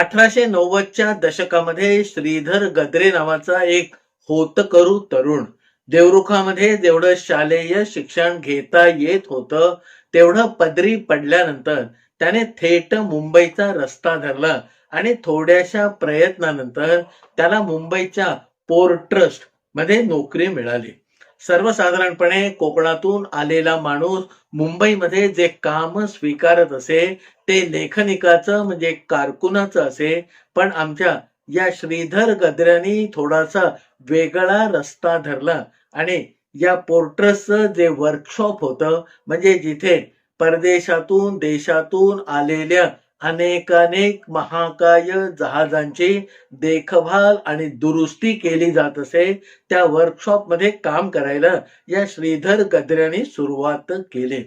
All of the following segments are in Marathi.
अठराशे नव्वदच्या दशकामध्ये श्रीधर गद्रे नावाचा एक होतकरू तरुण देवरुखामध्ये जेवढं शालेय शिक्षण घेता येत होतं तेवढं पदरी पडल्यानंतर त्याने थेट मुंबईचा रस्ता धरला आणि थोड्याशा प्रयत्नानंतर त्याला मुंबईच्या पोर्ट ट्रस्टमध्ये नोकरी मिळाली. सर्वसाधारणपणे कोकणातून आलेला माणूस मुंबईमध्ये जे काम स्वीकारत असे ते लेखनिकाचं म्हणजे कारकुनाचं असे पण आमच्या या श्रीधर गद्र्यांनी थोडासा वेगळा रस्ता धरला आणि या पोर्ट्रसचं जे वर्कशॉप होतं म्हणजे जिथे परदेशातून देशातून आलेल्या अनेकानेक महाकाय जहाजांची देखभाल आणि दुरुस्ती केली जात असे. त्या वर्कशॉपमध्ये काम करायला या श्रीधर गद्र्यांनी सुरुवात केली.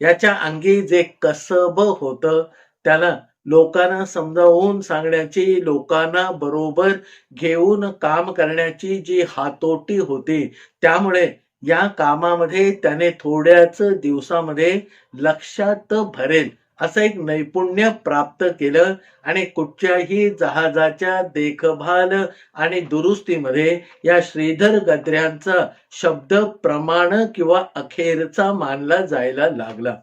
याच्या अंगी जे कसब होतं त्याला लोकांना समजावून सांगण्याची लोकांना बरोबर घेऊन काम करण्याची जी हातोटी होती त्यामुळे या कामामध्ये त्याने थोड्याच दिवसामध्ये लक्षात भरेल. असं एक नैपुण्य प्राप्त केलं आणि कुठच्याही जहाजाच्या देखभाल आणि दुरुस्तीमध्ये या श्रीधर गद्र्यांचा शब्द प्रमाण किंवा अखेरचा मानला जायला लागला.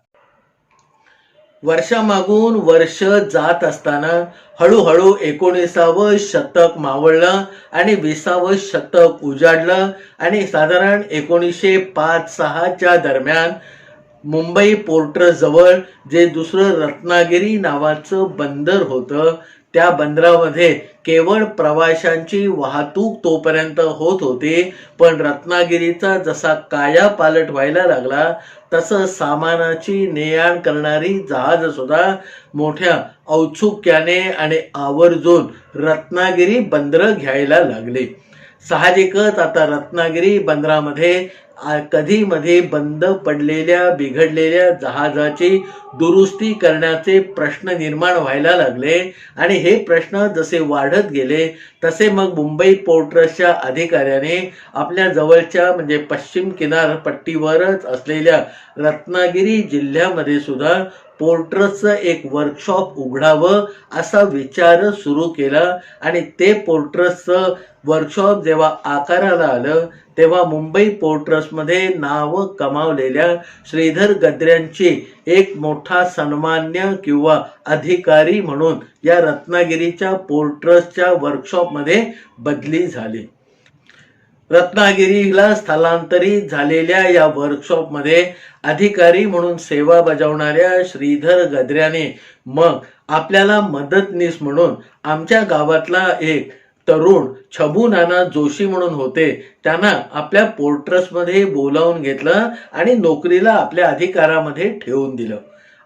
वर्षामागून वर्ष जात असताना हळूहळू एकोणीसावं शतक मावळलं आणि विसावं शतक उजाडलं आणि साधारण एकोणीसशे पाच सहाच्या दरम्यान मुंबई पोर्टजवळ जे दुसरं रत्नागिरी नावाचं बंदर होतं त्या बंदरामध्ये केवळ प्रवाशांची वाहतूक तोपर्यंत होत होती पण रत्नागिरीचा जसा काया पालट व्हायला लागला तसं सामानाची ने आण करणारी जहाज सुद्धा मोठ्या औत्सुक्याने आणि आवर्जून रत्नागिरी बंदर घ्यायला लागले. साहजिकच आता रत्नागिरी बंदरामध्ये कधीमध्ये बंद पडलेल्या बिघडलेल्या जहाजाची दुरुस्ती करण्याचे प्रश्न निर्माण व्हायला लागले. आणि हे प्रश्न जसे वाढत गेले तसे मग मुंबई पोर्ट ट्रस्टच्या अधिकाऱ्याने आपल्या जवळच्या म्हणजे पश्चिम किनारपट्टीवरच असलेल्या रत्नागिरी जिल्ह्यामध्ये सुद्धा पोर्ट्रसचं एक वर्कशॉप उघडावं असा विचार सुरू केला. आणि ते पोर्ट्रसचं वर्कशॉप जेव्हा आकाराला आलं तेव्हा मुंबई पोर्ट ट्रस्टमध्ये नाव कमावलेल्या श्रीधर गद्र्यांची एक मोठा सन्मान्य किंवा अधिकारी म्हणून या रत्नागिरीच्या पोर्ट ट्रस्टच्या वर्कशॉपमध्ये बदली झाली. रत्नागिरीला स्थलांतरित झालेल्या या वर्कशॉपमध्ये अधिकारी म्हणून सेवा बजावणाऱ्या श्रीधर गद्र्याने मग आपल्याला मदतनीस म्हणून आमच्या गावातला एक तरुण छबू नाना जोशी म्हणून होते. त्यांना आपल्या पोर्ट्रसमध्ये बोलावून घेतलं आणि नोकरीला आपल्या अधिकारामध्ये ठेवून दिलं.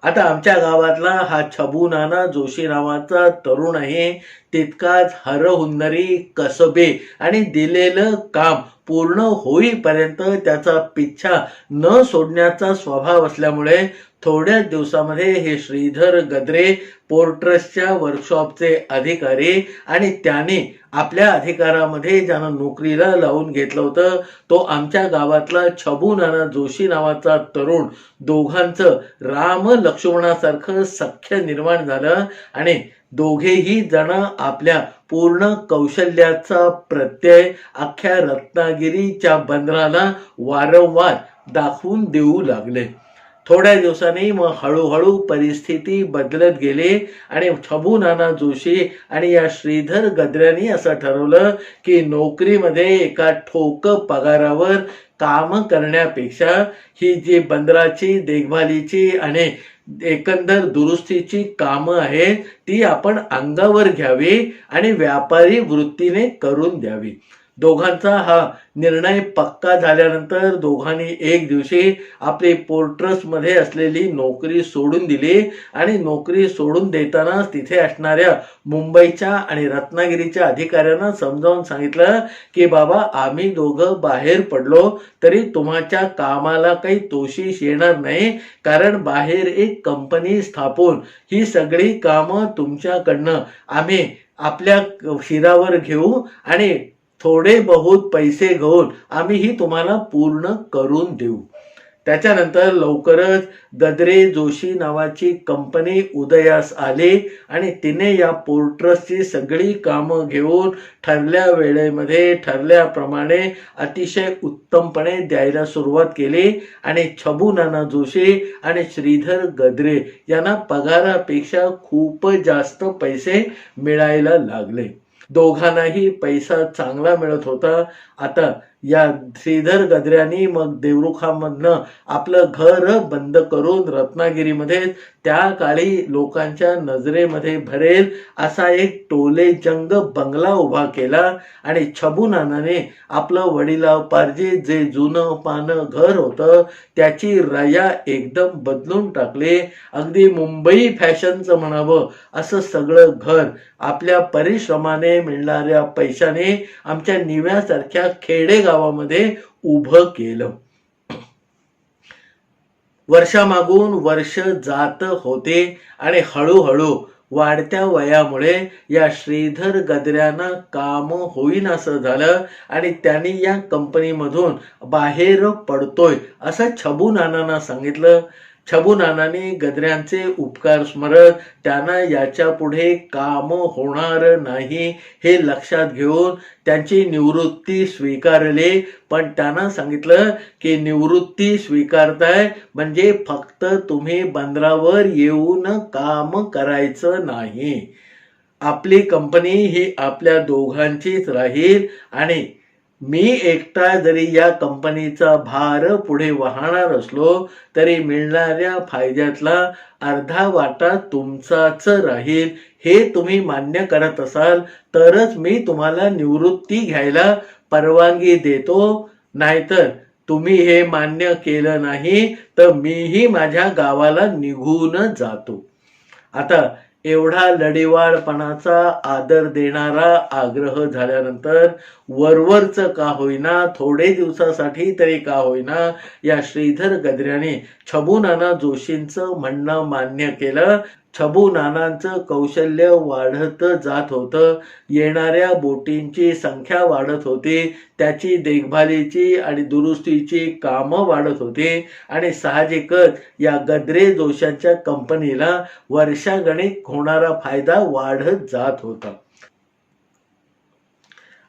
आता आमच्या गावातला हा छबू नाना जोशी नावाचा तरुण आहे. तितकाच हरहुन्नरी कसबे आणि दिलेलं काम पूर्ण होईपर्यंत त्याचा पिच्छा न सोडण्याचा स्वभाव असल्यामुळे थोड्याच दिवसामध्ये हे श्रीधर गद्रे पोर्ट्रसच्या वर्कशॉपचे अधिकारी आणि त्याने आपल्या अधिकारामध्ये ज्यानं नोकरीला लावून घेतलं होतं तो आमच्या गावातला छबू नाना जोशी नावाचा तरुण दोघांचं राम लक्ष्मणासारखं सख्य निर्माण झालं आणि दोघेही जण आपल्या पूर्ण कौशल्याचा प्रत्यय अख्ख्या रत्नागिरीच्या बंदराला वारंवार दाखवून देऊ लागले. थोड्या दिवसांनी मग हळूहळू परिस्थिती बदलत गेली आणि छबू नाना जोशी आणि या श्रीधर गद्र्यांनी असं ठरवलं की नोकरीमध्ये एका ठोक पगारावर काम करण्यापेक्षा ही जी बंदराची देखभालीची आणि एकंदर दुरुस्तीची कामं आहेत ती आपण अंगावर घ्यावी आणि व्यापारी वृत्तीने करून द्यावी. दोघांचा हा निर्णय पक्का झाल्यानंतर दोघांनी एक दिवशी आपली पोर्ट्रसमध्ये असलेली नोकरी सोडून दिली आणि नोकरी सोडून देताना तिथे असणाऱ्या मुंबईच्या आणि रत्नागिरीच्या अधिकाऱ्यांना समजावून सांगितलं की बाबा आम्ही दोघं बाहेर पडलो तरी तुम्हाच्या कामाला काही तोशीश येणार नाही कारण बाहेर एक कंपनी स्थापून ही सगळी कामं तुमच्याकडनं आम्ही आपल्या शिरावर घेऊ आणि थोडे बहुत पैसे घेऊन आम्ही ही तुम्हाला पूर्ण करून देऊ. त्याच्यानंतर लवकरच गद्रे जोशी नावाची कंपनी उदयास आली आणि तिने या पोर्ट्रसची सगळी कामं घेऊन ठरल्या वेळेमध्ये ठरल्याप्रमाणे अतिशय उत्तमपणे द्यायला सुरुवात केली आणि छबू नाना जोशी आणि श्रीधर गद्रे यांना पगारापेक्षा खूप जास्त पैसे मिळायला लागले. दोघांनाही पैसा चांगला मिळत होता. आता या श्रीधर गद्र्यांनी मग देवरुखामधनं आपलं घर बंद करून रत्नागिरीमध्ये त्या काळी लोकांच्या नजरेमध्ये भरेल असा एक टोलेजंग बंगला उभा केला आणि छबू नानाने आपलं वडिलापार्जे जे जुनं पानं घर होतं त्याची रया एकदम बदलून टाकली. अगदी मुंबई फॅशनचं म्हणावं असं सगळं घर आपल्या परिश्रमाने मिळणाऱ्या पैशाने आमच्या निव्यासारख्या गावामध्ये उभं केलं. वर्षामागून वर्ष जात होते आणि हळूहळू वाढत्या वयामुळे या श्रीधर गद्र्यांना काम होईन असं झालं आणि त्यांनी या कंपनीमधून बाहेर पडतोय असं छबू नानांना सांगितलं. छबू नानांनी गद्र्यांचे उपकार स्मरत त्यांना याच्यापुढे काम होणार नाही हे लक्षात घेऊन त्यांची निवृत्ती स्वीकारले. पण त्यांना सांगितलं की निवृत्ती स्वीकारताय म्हणजे फक्त तुम्ही बंदरावर येऊन काम करायचं नाही. आपली कंपनी ही आपल्या दोघांचीच राहील आणि मी एकटा जरी या कंपनीचा भार पुढे वाहणार असलो तरी मिळणाऱ्या फायद्यातला अर्धा वाटा तुमचाच राहील. हे तुम्ही मान्य करत असाल तरच मी तुम्हाला निवृत्ती घ्यायला परवानगी देतो. नाहीतर तुम्ही हे मान्य केलं नाही तर मीही माझ्या गावाला निघून जातो. आता एवढा लढीवाळपणाचा आदर देणारा आग्रह झाल्यानंतर वरवरच का होईना थोडे दिवसासाठी तरी का होईना या श्रीधर गद्र्याने छबुनाना जोशींचं म्हणणं मान्य केलं. छबू नानांचं कौशल्य वाढत जात होतं. येणाऱ्या बोटींची संख्या वाढत होती. त्याची देखभालीची आणि दुरुस्तीची कामं वाढत होती. आणि साहजिकच या गद्रे जोशांच्या कंपनीला वर्षागणिक होणारा फायदा वाढत जात होता.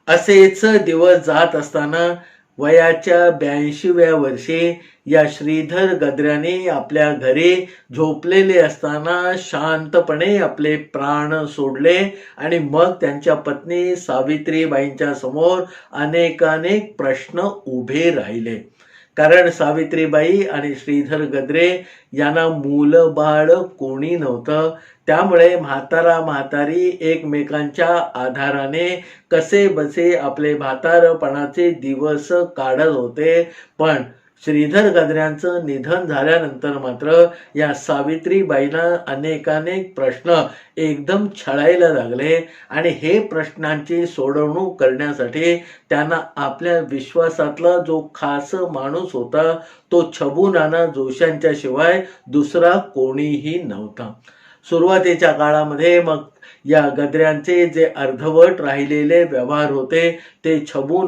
असेच दिवस जात असताना वयाच्या ब्याऐंशीव्या वर्षी या श्रीधर गद्र्याने आपल्या घरी झोपलेले असताना शांतपणे आपले प्राण सोडले आणि मग त्यांच्या पत्नी सावित्रीबाईंच्या समोर अनेकानेक प्रश्न उभे राहिले. कारण सावित्रीबाई आणि श्रीधर गद्रे यांना मुलं बाळ कोणी नव्हतं. त्यामुळे म्हातारा म्हातारी एकमेकांच्या आधाराने कसे बसे आपले म्हातारपणाचे दिवस काढत होते. पण श्रीधर गद्र्यांचं निधन झाल्यानंतर मात्र या सावित्रीबाईंना अनेकानेक प्रश्न एकदम छळायला लागले आणि हे प्रश्नांची सोडवणूक करण्यासाठी त्यांना आपल्या विश्वासातला जो खास माणूस होता तो छबू नाना जोशांच्या शिवाय दुसरा कोणीही नव्हता. सुरुवातीच्या काळामध्ये मग या गद्र्यांचे जे अर्धवट राहिलेले व्यवहार होते ते छबू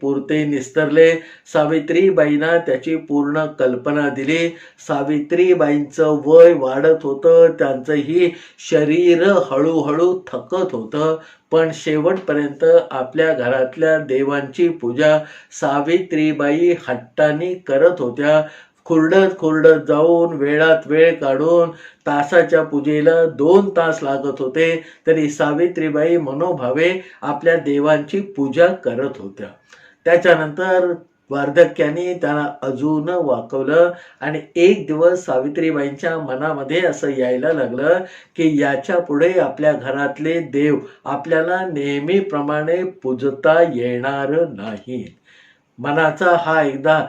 पुरते निस्तरले. सावित्रीबाईंना त्याची पूर्ण कल्पना दिली. सावित्रीबाईंचं वय वाढत होतं त्यांचंही शरीर हळूहळू थकत होतं. पण शेवटपर्यंत आपल्या घरातल्या देवांची पूजा सावित्रीबाई हट्टानी करत होत्या. खुरडत खुरडत जाऊन वेळात वेळ काढून तासाच्या पूजेला दोन तास लागत होते. तरी सावित्रीबाई मनोभावे आपल्या देवांची पूजा करत होत्या. त्याच्यानंतर वार्धक्याने त्यांना अजून वाकवलं आणि एक दिवस सावित्रीबाईंच्या मनामध्ये असं यायला लागलं की याच्यापुढे आपल्या घरातले देव आपल्याला नेहमीप्रमाणे पूजता येणार नाही मनाचा हा एकदा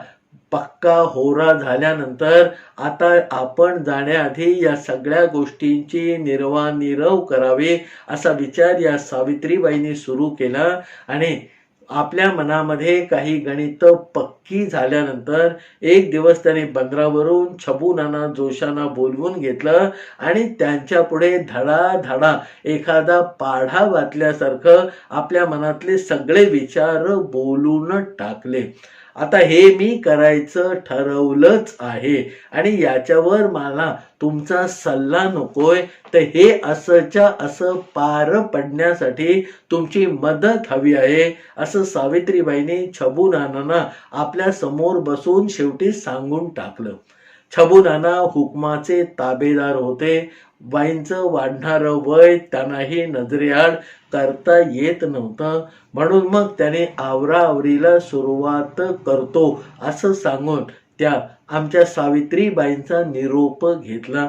पक्का होरा झाल्यानंतर आता आपण जाण्याआधी या सगळ्या गोष्टींची निर्वानिरव करावी असा विचार या सावित्रीबाईंनी सुरू केला. आणि आपल्या मनामध्ये काही गणित पक्की झाल्यानंतर एक दिवस त्याने बंदरावरून छबू नाना जोशांना बोलवून घेतलं आणि त्यांच्या पुढे धडाधडा एखादा पाढा वाचल्यासारखं आपल्या मनातले सगळे विचार बोलून टाकले. आता हे मी करायचं ठरवलंच आहे. आणि याच्यावर मला तुमचा सल्ला नकोय. तर हे असंच्या असं पार पडण्यासाठी तुमची मदत हवी आहे. असं सावित्रीबाईंनी छबू नानांना आपल्यासमोर बसून शेवटी सांगून टाकलं. छबू नाना हुकमाचे ताबेदार होते. बाईंचं वाढणारं वय त्यांनाही नजरेआड करता येत नव्हतं. म्हणून मग त्याने आवराआवरीला सुरुवात करतो असं सांगून त्या आमच्या सावित्रीबाईंचा निरोप घेतला.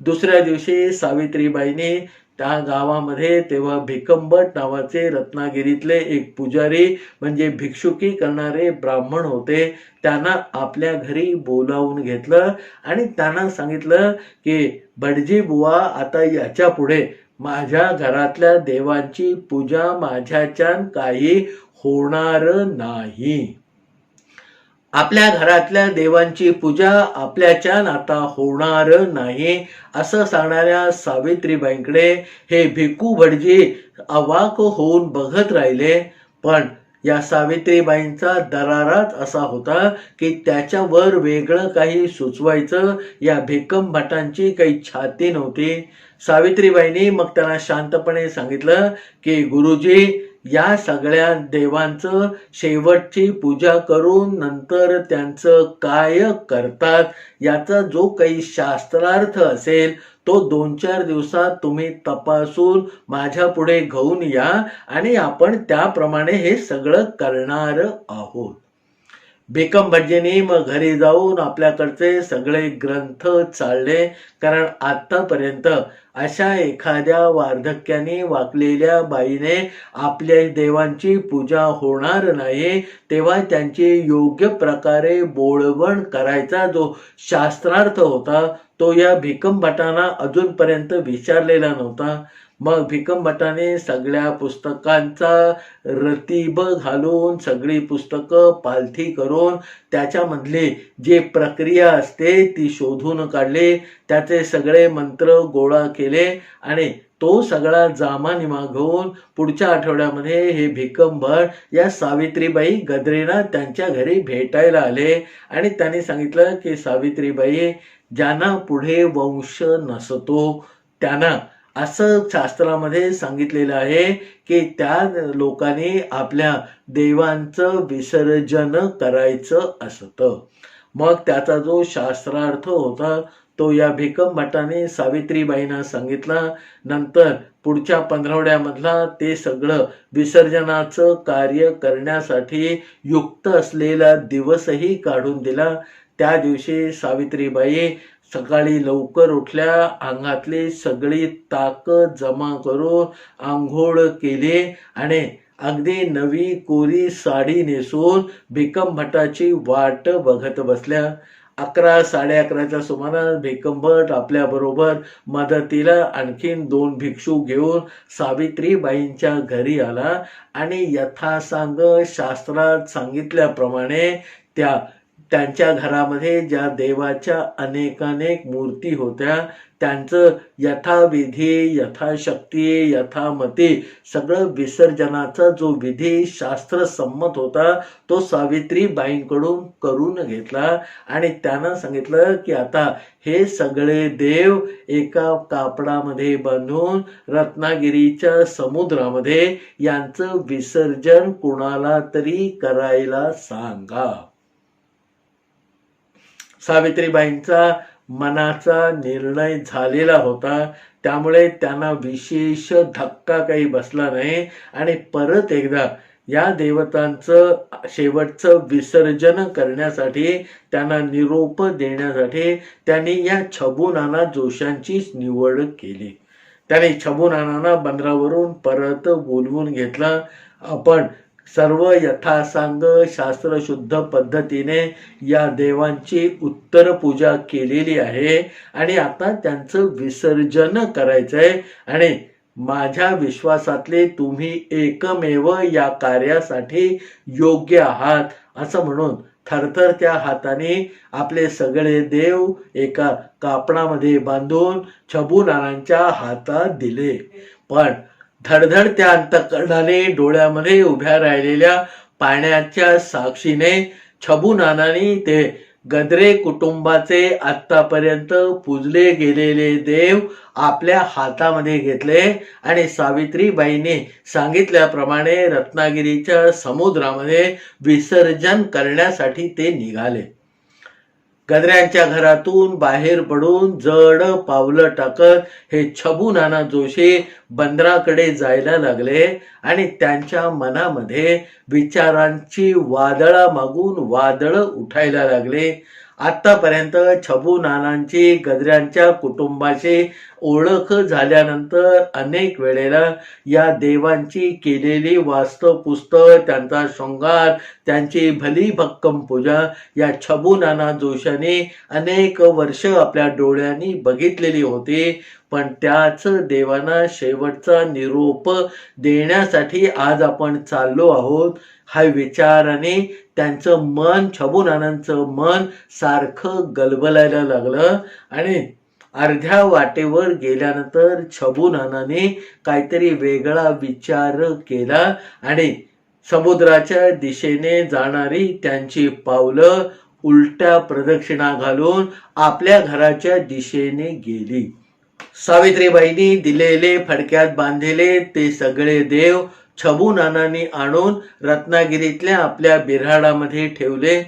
दुसऱ्या दिवशी सावित्रीबाईंनी त्या गावामध्ये तेव्हा भिकंबट नावाचे रत्नागिरीतले एक पुजारी म्हणजे भिक्षुकी करणारे ब्राह्मण होते. त्यांना आपल्या घरी बोलावून घेतलं आणि त्यांना सांगितलं की भटजी बुवा आता याच्यापुढे माझ्या घरातल्या देवांची पूजा माझ्याच्यान काही होणार नाही. आपल्या घरातल्या देवांची पूजा आपल्याच्यान आता होणार नाही असं सांगणाऱ्या सावित्रीबाईंकडे हे भिकू भटजी अवाक होऊन बघत राहिले. पण या सावित्रीबाईंचा दराराच असा होता की त्याच्यावर वेगळं काही सुचवायचं या भिकम भटांची काही छाती नव्हती. सावित्रीबाईंनी मग त्यांना शांतपणे सांगितलं की गुरुजी या सगळ्या देवांचं शेवटची पूजा करून नंतर त्यांचं काय करतात याचा जो काही शास्त्रार्थ असेल तो दोन चार दिवसात तुम्ही तपासून माझ्या पुढे घेऊन या आणि आपण त्याप्रमाणे हे सगळं करणार आहोत. बेकम म्हणजे भटजींनी मग घरी जाऊन आपल्याकडचे सगळे ग्रंथ चालले कारण आतापर्यंत अशा एखाद्या वार्धक्याने वाकलेल्या बाईने आपल्या देवांची पूजा होणार नाही तेव्हा त्यांची योग्य प्रकारे बोळवण करायचा जो शास्त्रार्थ होता तो या भिकम भटांना अजूनपर्यंत विचारलेला नव्हता. मग भिकमभटाने सगळ्या पुस्तकांचा रतीब घालून सगळी पुस्तकं पालथी करून त्याच्यामधली जे प्रक्रिया असते ती शोधून काढली. त्याचे सगळे मंत्र गोळा केले आणि तो सगळा जामानिमा घेऊन पुढच्या आठवड्यामध्ये हे भिकमभट या सावित्रीबाई गद्रेना त्यांच्या घरी भेटायला आले. आणि त्यांनी सांगितलं की सावित्रीबाई ज्यांना पुढे वंश नसतो त्यांना असं शास्त्रामध्ये सांगितलेलं आहे की त्या लोकांनी आपल्या देवांचं विसर्जन करायचं असतं. मग त्याचा जो शास्त्रार्थ होता तो या भिकम भटाने सावित्रीबाईंना सांगितला. नंतर पुढच्या पंधरवड्यामधला ते सगळं विसर्जनाचं कार्य करण्यासाठी युक्त असलेला दिवसही काढून दिला. त्या दिवशी सावित्रीबाई सकाळी लवकर उठल्या अंगातली सगळी ताकद जमा करून आंघोळ केली आणि अगदी नवी कोरी साडी नेसून भिकम भटाची वाट बघत बसल्या. अकरा साडे अकराच्या सुमारास भिकंभट आपल्या बरोबर मदतीला आणखीन दोन भिक्षू घेऊन सावित्रीबाईंच्या घरी आला आणि यथासांग शास्त्रात सांगितल्याप्रमाणे त्या त्यांच्या घरामध्ये ज्या देवाच्या अनेकानेक मूर्ती होत्या त्यांचं यथाविधी यथाशक्ती यथामती सगळं विसर्जनाचा जो विधी शास्त्रसंमत होता तो सावित्रीबाईंकडून करून घेतला. आणि त्यांना सांगितलं की आता हे सगळे देव एका कापडामध्ये बांधून रत्नागिरीच्या समुद्रामध्ये यांचं विसर्जन कुणाला तरी करायला सांगा. सावित्रीबाईंचा मनाचा निर्णय झालेला होता. त्यामुळे त्यांना विशेष धक्का काही बसला नाही. आणि परत एकदा या देवतांचं शेवटचं विसर्जन करण्यासाठी त्यांना निरोप देण्यासाठी त्यांनी या छबू नाना जोशांचीच निवड केली. त्याने छबू नानांना बंदरावरून परत बोलवून घेतला. आपण सर्व यथासांग शास्त्रशुद्ध पद्धतीने या देवांची उत्तर पूजा केलेली आहे. आणि आता त्यांचं विसर्जन करायचंय. आणि माझ्या विश्वासातले तुम्ही एकमेव या कार्यासाठी योग्य आहात असं म्हणून थरथर त्या हाताने आपले सगळे देव एका कापडामध्ये बांधून छबू नानांच्या हातात दिले. पण धडधडत्या अंतकरणाने डोळ्यामध्ये उभ्या राहिलेल्या पाण्याच्या साक्षीने छबू नानानी ते गद्रे कुटुंबाचे आतापर्यंत पूजले गेलेले देव आपल्या हातामध्ये घेतले आणि सावित्रीबाईने सांगितल्याप्रमाणे रत्नागिरीच्या समुद्रामध्ये विसर्जन करण्यासाठी ते निघाले. गदऱ्यांच्या घरातून बाहेर पडून जड पावलं टाकत हे छबू नाना जोशी बंदराकडे जायला लागले आणि त्यांच्या मनामध्ये विचारांची वादळा मागून वादळ उठायला लागले. आतापर्यंत छबू नानांची गजऱ्यांच्या कुटुंबाची ओळख झाल्यानंतर अनेक वेळेला या देवांची केलेली वास्तपुस्त त्यांचा शृंगार त्यांची भली भक्कम पूजा या छबू नाना जोशाने अनेक वर्ष आपल्या डोळ्यांनी बघितलेली होती. पण त्याच देवांना शेवटचा निरोप देण्यासाठी आज आपण चाललो आहोत. हा विचाराने त्यांचं मन छबुनानांचं मन सारखं गलबलायला लागलं. आणि अर्ध्या वाटेवर गेल्यानंतर छबुनानाने काहीतरी वेगळा विचार केला आणि समुद्राच्या दिशेने जाणारी त्यांची पावलं उलट्या प्रदक्षिणा घालून आपल्या घराच्या दिशेने गेली. सावित्रीबाईंनी दिलेले फडक्यात बांधलेले ते सगळे देव छबू नानांनी आणून रत्नागिरीतल्या आपल्या बिऱ्हाडामध्ये ठेवले.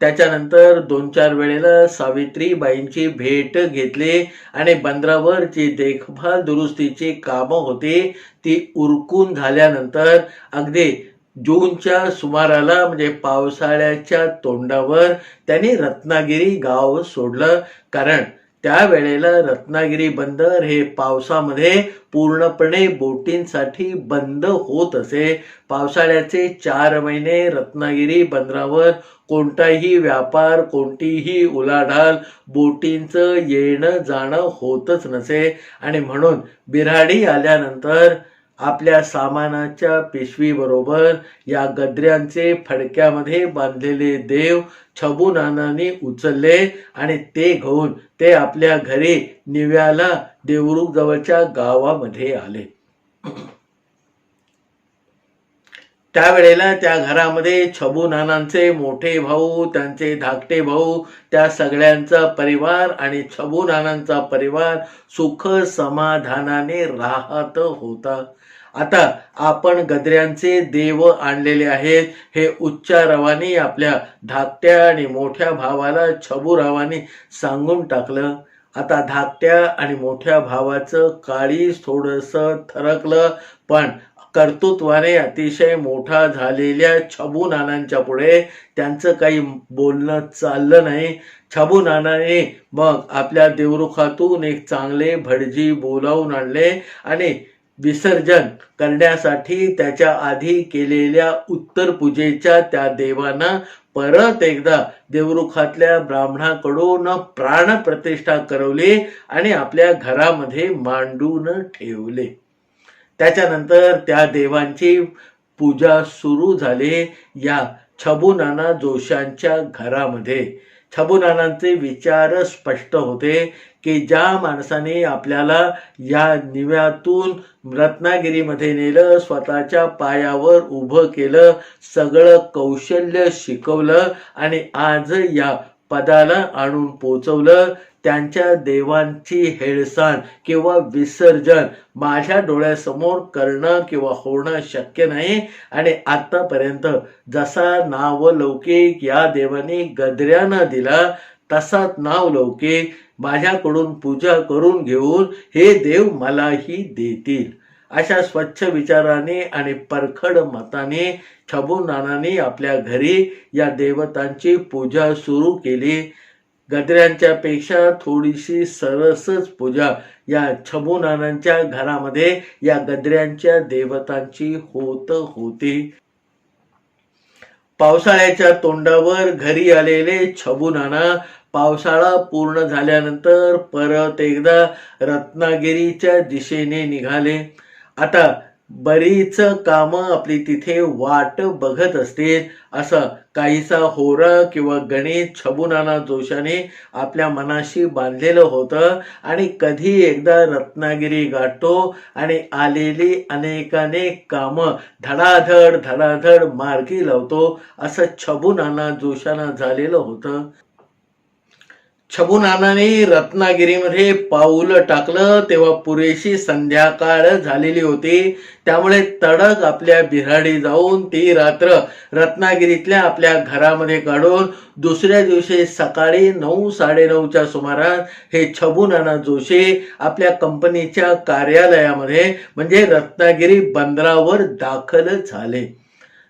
त्याच्यानंतर दोन चार वेळेला सावित्रीबाईंची भेट घेतली आणि बंदरावर जी देखभाल दुरुस्तीची कामं होती. ती उरकून झाल्यानंतर अगदी जूनच्या सुमाराला म्हणजे पावसाळ्याच्या तोंडावर त्यांनी रत्नागिरी गाव सोडलं. कारण त्यावेळेला रत्नागिरी बंदर हे पावसामध्ये पूर्णपणे बोटींसाठी बंद होत असे. पावसाळ्याचे चार महिने रत्नागिरी बंदरावर कोणताही व्यापार कोणतीही उलाढाल बोटींचं येणं जाणं होतच नसे. आणि म्हणून बिऱ्हाडी आल्यानंतर आपल्या सामानाच्या पिशवीबरोबर या गद्र्यांचे फडक्यामध्ये बांधलेले देव छबू नानांनी उचलले आणि ते घेऊन ते आपल्या घरी निव्याला देवरुख जवळच्या गावामध्ये आले. त्यावेळेला त्या घरामध्ये छबू नानांचे मोठे भाऊ त्यांचे धाकटे भाऊ त्या सगळ्यांचा परिवार आणि छबू नानांचा परिवार सुख समाधानाने राहत होता. आता आपण गद्र्यांचे देव आणलेले आहेत. हे उच्चारवानी आपल्या धाकट्या आणि मोठ्या भावाला छबूरावानी सांगून टाकलं. आता धाकट्या आणि मोठ्या भावाचं काळीच थोडस थरकलं पण कर्तृत्वाने अतिशय मोठा झालेल्या छबू नानांच्या पुढे त्यांचं काही बोलणं चाललं नाही. छबू नानाने मग आपल्या देवरुखातून एक चांगले भटजी बोलावून आणले आणि विसर्जन करण्यासाठी त्याच्या आधी केलेल्या उत्तर पूजेच्या त्या देवांना परत एकदा देवरुखातल्या ब्राह्मणाकडून प्राणप्रतिष्ठा करवली आणि आपल्या घरामध्ये मांडून ठेवले. त्याच्यानंतर त्या देवांची पूजा सुरू झाली या छबुनाना जोशांच्या घरामध्ये. छबुनानांचे विचार स्पष्ट होते. की ज्या माणसाने आपल्याला या निव्यातून रत्नागिरीमध्ये नेलं स्वतःच्या पायावर उभं केलं सगळं कौशल्य शिकवलं आणि आज या पदाला आणून पोचवलं त्यांच्या देवांची हेळसाण किंवा विसर्जन माझ्या डोळ्यासमोर करणं किंवा होणं शक्य नाही. आणि आतापर्यंत जसा नावलौकिक या देवाने गदऱ्यानं दिला तसाच नावलौकिक माझ्याकडून पूजा करून घेऊन हे देव मलाही देतील. अशा स्वच्छ विचाराने आणि परखड मताने छबूनानाने आपल्या घरी या देवतांची पूजा सुरू केली. गद्र्यांच्या पेक्षा थोडीशी सरसच पूजा या छबूनानांच्या घरामध्ये या गद्र्यांच्या देवतांची होत होती. पावसाळ्याच्या तोंडावर घरी आलेले छबूनाना पावसाळा पूर्ण झाल्यानंतर परत एकदा रत्नागिरीच्या दिशेने निघाले. आता बरीच कामं आपली तिथे वाट बघत असतील असं काहीसा होरा किंवा गणित छबुनाना जोशाने आपल्या मनाशी बांधलेलं होतं. आणि कधी एकदा रत्नागिरी गाठतो आणि आलेली अनेकानेक कामं धडाधड धडाधड मार्गी लावतो. असं छबुनाना जोशाना झालेलं होतं. छबुनानाने रत्नागिरीमध्ये पाऊल टाकलं तेव्हा पुरेशी संध्याकाळ झालेली होती. त्यामुळे तडक आपल्या बिराडी जाऊन ती रात्र रत्नागिरीतल्या आपल्या घरामध्ये काढून दुसऱ्या दिवशी सकाळी नऊ साडेनऊच्या सुमारास हे छबूनाना जोशी आपल्या कंपनीच्या कार्यालयामध्ये म्हणजे रत्नागिरी बंदरावर दाखल झाले.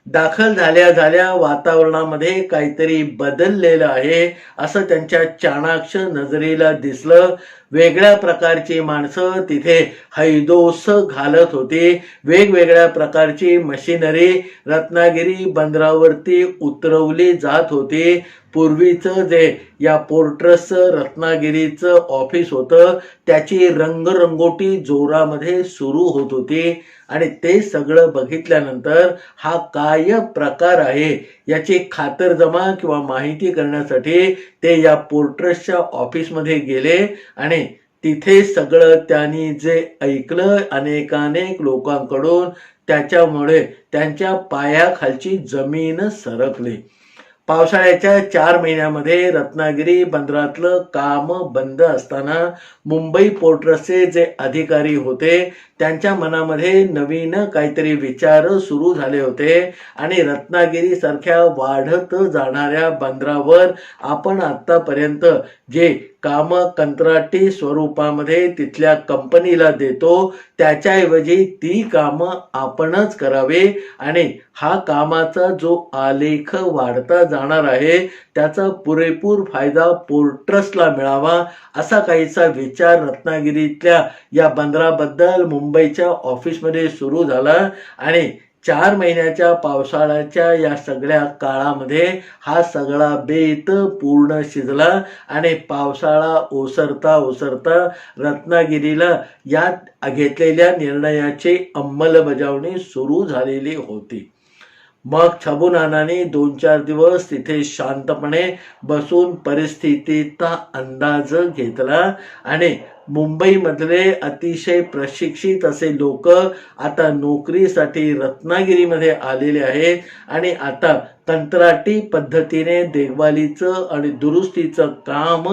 दाखल झाल्या झाल्या वातावरणामध्ये काहीतरी बदललेलं आहे असं त्यांच्या चाणाक्ष नजरेला दिसलं. वेगळ्या प्रकारची माणसं तिथे हैदोस घालत होती. वेगवेगळ्या प्रकारची मशिनरी रत्नागिरी बंदरावरती उतरवली जात होती. पूर्वीचं जे या पोर्ट्रसचं रत्नागिरीचं ऑफिस होतं त्याची रंगरंगोटी जोरामध्ये सुरू होत होती. आणि ते सगळं बघितल्यानंतर हा काय प्रकार आहे? याची खातरजमा किंवा माहिती करण्यासाठी ते या पोर्ट्रसच्या ऑफिसमध्ये गेले आणि तिथे सगळं त्यांनी जे ऐकलं अनेकानेक लोकांकडून त्याच्यामुळे त्यांच्या पायाखालची जमीन सरकली. पावसाळ्याच्या चार महिन्यामध्ये रत्नागिरी बंदरातलं काम बंद असताना मुंबई पोर्ट्रसचे जे अधिकारी होते त्यांच्या मनामध्ये नवीन काहीतरी विचार सुरू झाले होते आणि रत्नागिरी सारख्या वाढत जाणाऱ्या बंदरावर आपण आतापर्यंत जे काम कंत्राटी स्वरूपामध्ये तिथल्या कंपनीला देतो त्याच्याऐवजी ती कामं आपणच करावे आणि हा कामाचा जो आलेख वाढता जाणार आहे त्याचा पुरेपूर फायदा पोर्ट्रसला मिळावा असा काहीसा विचार रत्नागिरीतल्या या बंदराबद्दल मुंबई मुंबईच्या ऑफिसमध्ये सुरू झाला आणि चार महिन्याच्या पावसाळ्याच्या या सगळ्या काळामध्ये हा सगळा बेत पूर्ण शिजला आणि पावसाळा ओसरता ओसरता रत्नागिरीला या घेतलेल्या निर्णयाची अंमलबजावणी सुरू झालेली होती. मग छबुनानाने दोन चार दिवस तिथे शांतपणे बसून परिस्थितीचा अंदाज घेतला आणि मुंबईमधले अतिशय प्रशिक्षित असे लोक आता नोकरीसाठी रत्नागिरीमध्ये आलेले आहेत. आणि आता कंत्राटी पद्धतीने देखभालीचं आणि दुरुस्तीचं काम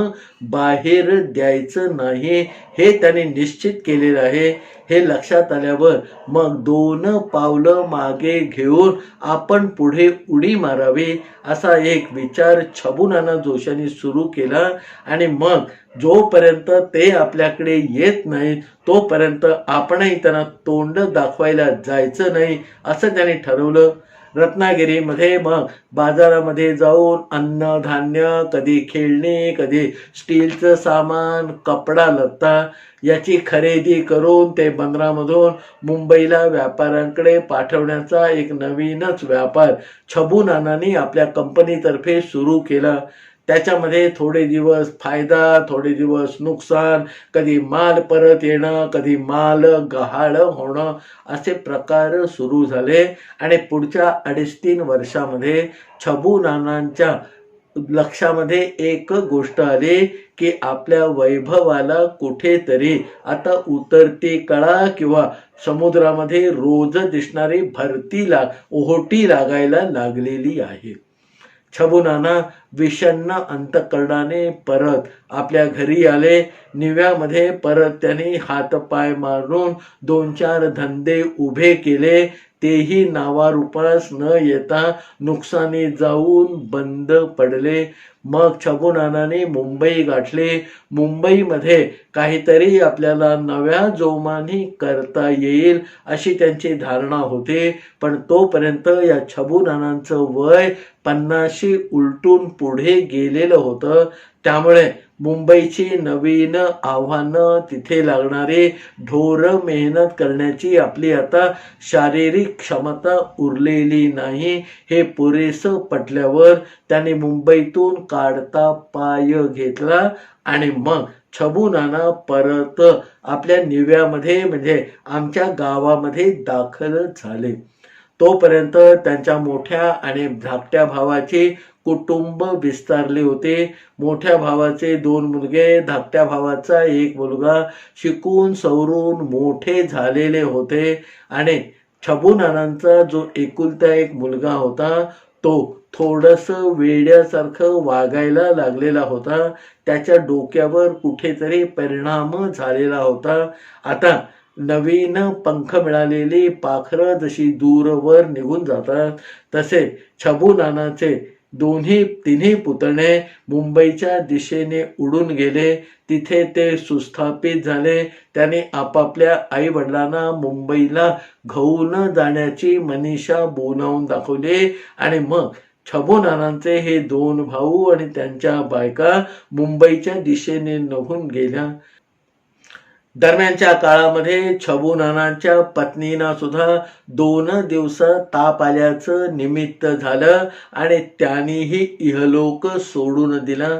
बाहेर द्यायचं नाही हे त्यांनी निश्चित केलेलं आहे. हे लक्षात आल्यावर मग दोन पावलं मागे घेऊन आपण पुढे उडी मारावी असा एक विचार छबुनाना जोशांनी सुरू केला आणि मग जोपर्यंत ते आपल्याकडे येत नाहीत तोपर्यंत आपणही त्यांना तोंड दाखवायला जायचं नाही असं त्यांनी ठरवलं. रत्नागिरीमध्ये मग बाजारामध्ये जाऊन अन्न धान्य कधी खेळणी कधी स्टीलचं सामान कपडा लत्ता याची खरेदी करून ते बंदरामधून मुंबईला व्यापाऱ्यांकडे पाठवण्याचा एक नवीनच व्यापार छबू नानांनी आपल्या कंपनीतर्फे सुरू केला. त्याच्यामध्ये थोडे दिवस फायदा थोडे दिवस नुकसान कधी माल परत येणं कधी माल गहाळ होणं असे प्रकार सुरू झाले. आणि पुढच्या अडीच तीन वर्षामध्ये छबू नानांच्या लक्षामध्ये एक गोष्ट आली की आपल्या वैभवाला कुठेतरी आता उतरती कळा किंवा समुद्रामध्ये रोज दिसणारी भरती लाग ओहोटी लागायला लागलेली आहे. छबुनाना विषण्ण अंतकरणाने परत आपल्या घरी आले. निव्यामध्ये परत त्यांनी हातपाय मारून दोन चार धंदे उभे केले. तेही नावारूपास न येता नुकसानी जाऊन बंद पडले. मग छबुनानाने मुंबई गाठले. मुंबईमध्ये काहीतरी आपल्याला नव्या जोमाने करता येईल अशी त्यांची धारणा होती. पण तोपर्यंत या छबुनानांचं वय पन्नाशी उलटून पुढे गेलेलं होतं. त्यामुळे मुंबईची नवीन आव्हानं तिथे लागणारी ढोर मेहनत करण्याची आपली आता शारीरिक क्षमता उरलेली नाही. हे पुरेसं पटल्यावर त्याने मुंबईतून काढता पाय घेतला आणि मग छबुनाना परत आपल्या निव्यामध्ये म्हणजे आमच्या गावामध्ये दाखल झाले. तोपर्यंत त्यांच्या मोठ्या आणि धाकट्या भावाचे कुटुंब विस्तारले होते. मोठ्या भावाचे दोन मुलगे धाकट्या भावाचा एक मुलगा शिकून सवरून मोठे झालेले होते. आणि छबुनानांचा जो एकुलता एक मुलगा होता तो थोडस वेड्यासारखं वागायला लागलेला होता. त्याच्या डोक्यावर कुठेतरी परिणाम झालेला होता. आता नवीन पंख मिळालेली पाखरं जशी दूरवर निघून जातात तसे छबुनानाचे दोन्ही तिन्ही पुतणे मुंबईच्या दिशेने उडून गेले. तिथे ते सुस्थापित झाले. त्याने आपापल्या आई वडिलांना मुंबईला घेऊन जाण्याची मनीषा बोलावून दाखवली. आणि मग छबोनानांचे हे दोन भाऊ आणि त्यांच्या बायका मुंबईच्या दिशेने निघून गेल्या. दरम्यानच्या काळामध्ये छबू नानांच्या पत्नीना सुद्धा दोन दिवस ताप आल्याचं निमित्त झालं आणि त्यांनीही इहलोक सोडून दिला.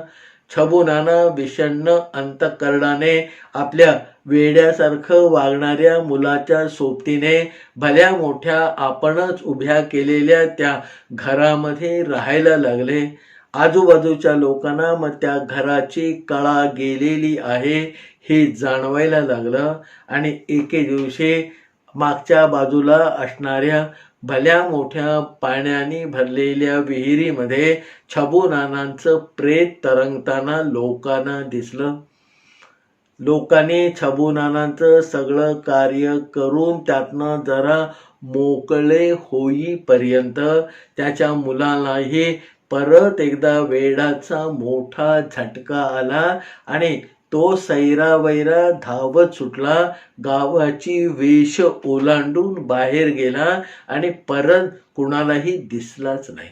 छबू नाना विषण्ण अंतकरणाने आपल्या वेड्यासारखं वागणाऱ्या मुलाच्या सोबतीने भल्या मोठ्या आपणच उभ्या केलेल्या त्या घरामध्ये राहायला लागले. आजूबाजूच्या लोकांना मग त्या घराची कळा गेलेली आहे. हे जाणवायला लागलं. आणि एके दिवशी मागच्या बाजूला असणाऱ्या भल्या मोठ्या पाण्याने भरलेल्या विहिरीमध्ये छबू नानांचं प्रेत तरंगताना लोकांना दिसलं. लोकांनी छबू नानांचं सगळं कार्य करून त्यातनं जरा मोकळे होईपर्यंत त्याच्या मुलालाही परत एकदा वेडाचा मोठा झटका आला आणि तो सैरा वैरा धावत सुटला. गावाची वेश ओलांडून बाहेर गेला आणि परत कुणालाही दिसलाच नाही.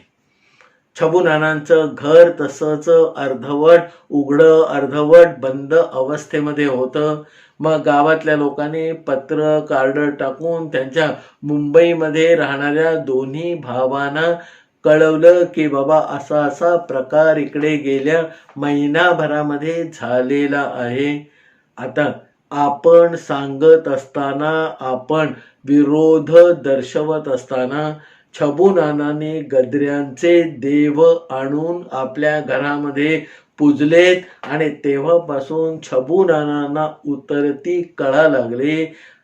छबुनानांचं घर तसंच अर्धवट उघडं अर्धवट बंद अवस्थेमध्ये होतं. मग गावातल्या लोकांनी पत्र कार्ड टाकून त्यांच्या मुंबईमध्ये राहणाऱ्या दोन्ही भावांना कळवलं की बाबा असा असा प्रकार इकडे गेल्या महिनाभरामध्ये झालेला आहे. आता आपण सांगत असताना आपण विरोध दर्शवत असताना छबुनानाने गद्र्यांचे देव आणून आपल्या घरामध्ये पूजलेत आणि तेव्हापासून छबुनानांना उतरती कळा लागले.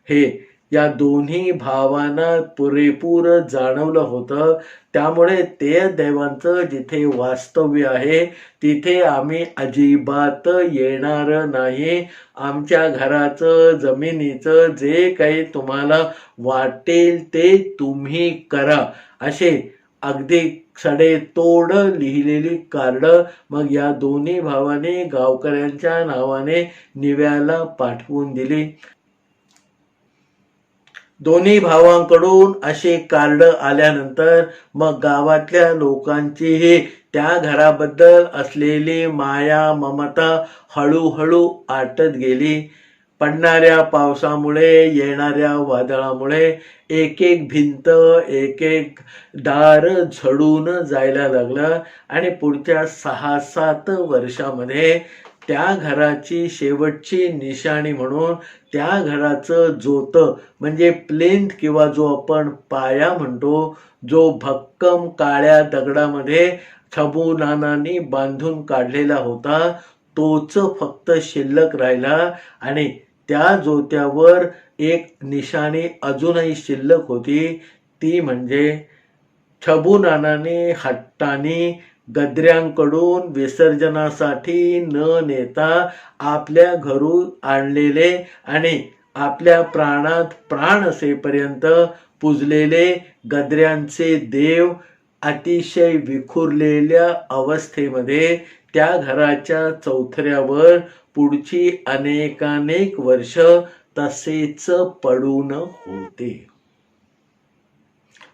हे या दोन्ही भावांना पुरेपूर जाणवलं होतं. त्यामुळे ते देवांचं जिथे वास्तव्य आहे तिथे आम्ही अजिबात येणार नाही. आमच्या घराचं जमिनीचं जे काही तुम्हाला वाटेल ते तुम्ही करा. असे अगदी सडे तोड लिहिलेली कार्ड मग या दोन्ही भावाने गावकऱ्यांच्या नावाने निव्याला पाठवून दिली. दोन्ही भावांकडून असे कार्ड आल्यानंतर मग गावातल्या लोकांचीही त्या घराबद्दल असलेली माया ममता हळूहळू आटत गेली. पडणाऱ्या पावसामुळे येणाऱ्या वादळामुळे एक एक भिंत एक एक दार झडून जायला लागलं आणि पुढच्या सहा सात वर्षामध्ये त्या घराची शेवटची निशाणी म्हणून त्या घराचं जोत म्हणजे प्लेंथ किंवा जो आपण पाया म्हणतो जो भक्कम काळ्या दगडामध्ये छबूनानानी बांधून काढलेला होता तोच फक्त शिल्लक राहिला आणि त्या जोत्यावर एक निशाणी अजूनही शिल्लक होती. ती म्हणजे छबू हट्टानी हट्टाने गद्र्यांकडून विसर्जनासाठी न नेता आपल्या घरून आणलेले आणि आपल्या प्राणात प्राण असेपर्यंत पूजलेले गद्र्यांचे देव अतिशय विखुरलेल्या अवस्थेमध्ये त्या घराच्या चौथऱ्यावर पुढची अनेकानेक वर्ष तसेच पडून होते.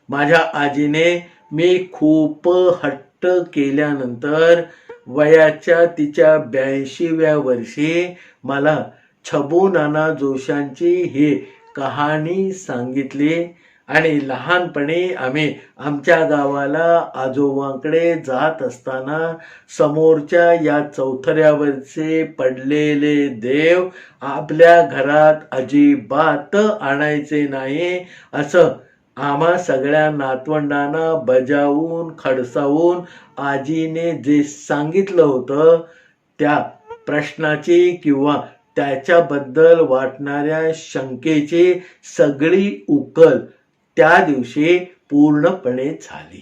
माझ्या आजीने मी खूप हट्ट केल्यानंतर वयाच्या तिच्या ब्याऐंशीव्या वर्षी मला छबू नाना जोशांची ही कहाणी सांगितली आणि लहानपणी आम्ही आमच्या गावाला आजोबांकडे जात असताना समोरच्या या चौथऱ्यावरचे पडलेले देव आपल्या घरात अजिबात आणायचे नाही असं आम्हा सगळ्या नातवंडांना बजावून खडसावून आजीने जे सांगितलं होतं त्या प्रश्नाची किंवा त्याच्याबद्दल वाटणाऱ्या शंकेची सगळी उकल त्या दिवशी पूर्णपणे झाली.